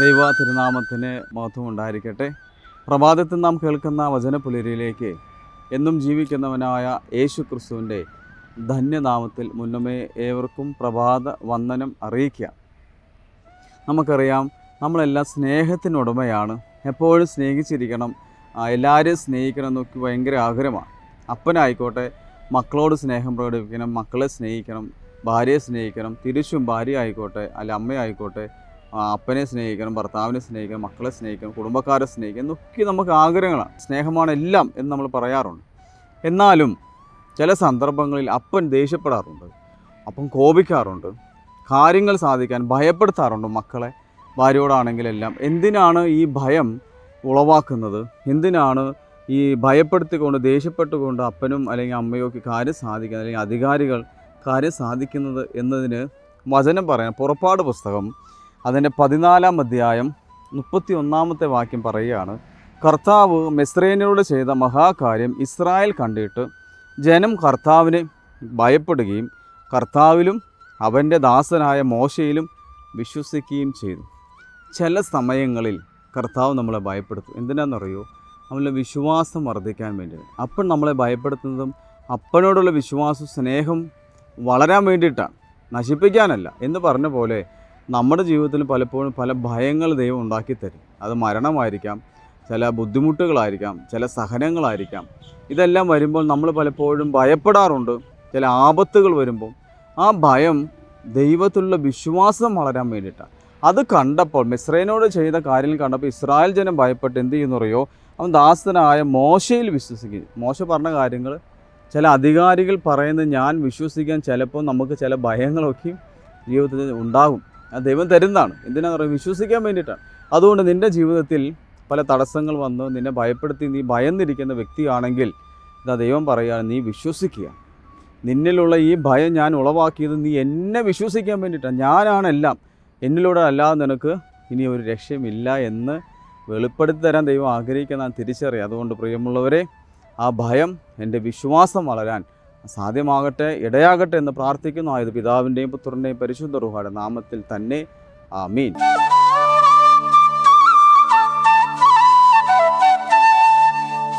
ദൈവ തിരുനാമത്തിന് മഹത്വം ഉണ്ടായിരിക്കട്ടെ. പ്രഭാതത്തിൽ നാം കേൾക്കുന്ന വചനപുലരിയിലേക്ക് എന്നും ജീവിക്കുന്നവനായ യേശു ക്രിസ്തുവിന്റെ ധന്യനാമത്തിൽ മുന്നമേ ഏവർക്കും പ്രഭാത വന്ദനം അറിയിക്കുക. നമുക്കറിയാം നമ്മളെല്ലാം സ്നേഹത്തിനുടമയാണ്. എപ്പോഴും സ്നേഹിച്ചിരിക്കണം. എല്ലാവരെയും സ്നേഹിക്കണം എന്നൊക്കെ ഭയങ്കര ആഗ്രഹമാണ്. അപ്പനായിക്കോട്ടെ മക്കളോട് സ്നേഹം പ്രകടിപ്പിക്കണം മക്കളെ സ്നേഹിക്കണം ഭാര്യയെ സ്നേഹിക്കണം തിരിച്ചും ഭാര്യ ആയിക്കോട്ടെ അല്ല അമ്മയായിക്കോട്ടെ അപ്പനെ സ്നേഹിക്കണം ഭർത്താവിനെ സ്നേഹിക്കണം മക്കളെ സ്നേഹിക്കണം കുടുംബക്കാരെ സ്നേഹിക്കണം എന്നൊക്കെ നമുക്ക് ആഗ്രഹങ്ങളാണ്. സ്നേഹമാണ് എല്ലാം എന്ന് നമ്മൾ പറയാറുണ്ട്. എന്നാലും ചില സന്ദർഭങ്ങളിൽ അപ്പൻ ദേഷ്യപ്പെടാറുണ്ട് അപ്പം കോപിക്കാറുണ്ട് കാര്യങ്ങൾ സാധിക്കാൻ ഭയപ്പെടുത്താറുണ്ട് മക്കളെ. ഭാര്യയോടാണെങ്കിലെല്ലാം എന്തിനാണ് ഈ ഭയം ഉളവാക്കുന്നത്? എന്തിനാണ് ഈ ഭയപ്പെടുത്തിക്കൊണ്ട് ദേഷ്യപ്പെട്ടുകൊണ്ട് അപ്പനും അല്ലെങ്കിൽ അമ്മയോ ഒക്കെ കാര്യം സാധിക്കുന്നത് അല്ലെങ്കിൽ അധികാരികൾ കാര്യം സാധിക്കുന്നത് എന്നതിന് വചനം പറയാൻ പുറപ്പാട് പുസ്തകം അതിന്റെ പതിനാലാം അധ്യായം മുപ്പത്തി ഒന്നാമത്തെ വാക്യം പറയുകയാണ്. കർത്താവ് മെസ്രേനോട് ചെയ്ത മഹാകാര്യം ഇസ്രായേൽ കണ്ടിട്ട് ജനം കർത്താവിനെ ഭയപ്പെടുകയും കർത്താവിലും അവന്റെ ദാസനായ മോശയിലും വിശ്വസിക്കുകയും ചെയ്തു. ചില സമയങ്ങളിൽ കർത്താവ് നമ്മളെ ഭയപ്പെടുത്തും. എന്തിനാണെന്നറിയോ? നമ്മളെ വിശ്വാസം വർദ്ധിക്കാൻ വേണ്ടിയാണ്. അപ്പം നമ്മളെ ഭയപ്പെടുത്തുന്നതും അപ്പനോടുള്ള വിശ്വാസം സ്നേഹം വളരാൻ വേണ്ടിയിട്ടാണ്. നശിപ്പിക്കാനല്ല. എന്ന് പറഞ്ഞ പോലെ നമ്മുടെ ജീവിതത്തിൽ പലപ്പോഴും പല ഭയങ്ങൾ ദൈവം ഉണ്ടാക്കി തരും. അത് മരണമായിരിക്കാം ചില ബുദ്ധിമുട്ടുകളായിരിക്കാം ചില സഹനങ്ങളായിരിക്കാം. ഇതെല്ലാം വരുമ്പോൾ നമ്മൾ പലപ്പോഴും ഭയപ്പെടാറുണ്ട്. ചില ആപത്തുകൾ വരുമ്പോൾ ആ ഭയം ദൈവത്തിലുള്ള വിശ്വാസം വളരാൻ വേണ്ടിയിട്ടാണ്. അത് കണ്ടപ്പോൾ മിസ്രൈനോട് ചെയ്ത കാര്യം കണ്ടപ്പോൾ ഇസ്രായേൽ ജനം ഭയപ്പെട്ട് എന്ത് ചെയ്യുന്നു അറിയോ? അവൻ ദാസനായ മോശയിൽ വിശ്വസിക്കും മോശ പറഞ്ഞ കാര്യങ്ങൾ ചില അധികാരികൾ പറയുന്നത് ഞാൻ വിശ്വസിക്കാൻ ചിലപ്പോൾ നമുക്ക് ചില ഭയങ്ങളൊക്കെ ജീവിതത്തിൽ ഉണ്ടാകും. ദൈവം തരുന്നതാണ്. എന്തിനാണെന്ന് പറയുക വിശ്വസിക്കാൻ വേണ്ടിയിട്ടാണ്. അതുകൊണ്ട് നിന്റെ ജീവിതത്തിൽ പല തടസ്സങ്ങൾ വന്നു നിന്നെ ഭയപ്പെടുത്തി നീ ഭയന്നിരിക്കുന്ന വ്യക്തിയാണെങ്കിൽ ഇതാ ദൈവം പറയുകയാണ് നീ വിശ്വസിക്കുക. നിന്നിലുള്ള ഈ ഭയം ഞാൻ ഉളവാക്കിയത് നീ എന്നെ വിശ്വസിക്കാൻ വേണ്ടിയിട്ടാണ്. ഞാനാണെല്ലാം എന്നിലൂടെ അല്ലാതെ നിനക്ക് ഇനി ഒരു രക്ഷയുമില്ല എന്ന് വെളിപ്പെടുത്തി തരാൻ ദൈവം ആഗ്രഹിക്കുന്ന തിരിച്ചറിയാം. അതുകൊണ്ട് പ്രിയമുള്ളവരെ ആ ഭയം എന്റെ വിശ്വാസം വളരാൻ സാധ്യമാകട്ടെ ഇടയാകട്ടെ എന്ന് പ്രാർത്ഥിക്കുന്നു ആയത് പിതാവിന്റെയും പുത്രന്റെയും പരിശുദ്ധ റുഹാടെ നാമത്തിൽ തന്നെ. ആമീൻ.